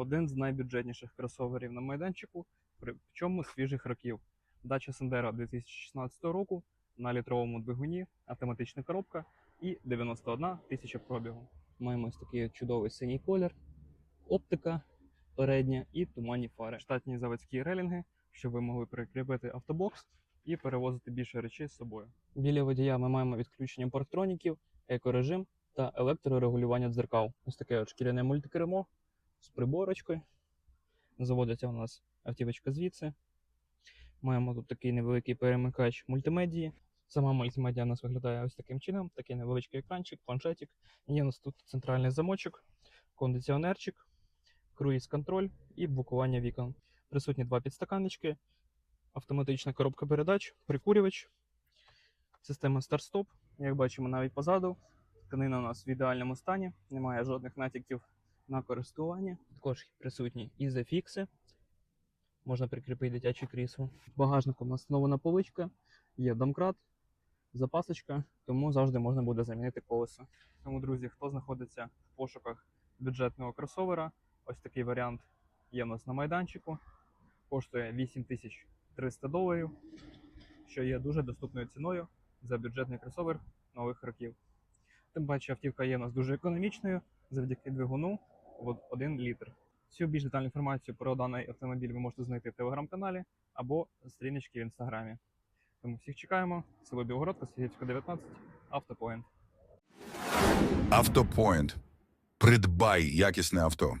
один з найбюджетніших кросоверів на майданчику, причому свіжих років. Дача Сандера 2016 року на літровому двигуні, автоматична коробка і 91 тисяча пробігу. Маємо ось такий чудовий синій колір, оптика передня і туманні фари. Штатні заводські релінги, щоб ви могли прикріпити автобокс і перевозити більше речей з собою. Біля водія ми маємо відключення парктроніків, екорежим та електрорегулювання дзеркал. Ось таке от шкіряне мультикермо з приборочкою. Заводиться у нас автівочка звідси. Маємо тут такий невеликий перемикач мультимедії. Сама мультимедіа у нас виглядає ось таким чином: такий невеличкий екранчик, планшетик. Є у нас тут центральний замочок, кондиціонерчик, круїз-контроль і блокування вікон. Присутні два підстаканнички, автоматична коробка передач, прикурювач, система старт-стоп. Як бачимо, навіть позаду. Тканина у нас в ідеальному стані, немає жодних натяків на користування. Також присутні ізофікси. Можна прикріпити дитяче крісло. В багажнику у нас встановлена поличка, є домкрат, запасочка, тому завжди можна буде замінити колесо. Тому, друзі, хто знаходиться в пошуках бюджетного кросовера, ось такий варіант є у нас на майданчику. Коштує 8300 доларів, що є дуже доступною ціною за бюджетний кросовер нових років. Тим паче автівка є у нас дуже економічною завдяки двигуну 1 літр. Всю більш детальну інформацію про даний автомобіль ви можете знайти в телеграм-каналі або стріночки в інстаграмі. Тому всіх чекаємо. Село Білгородка, Сігівська 19, Автопоінт. Автопоінт. Придбай якісне авто.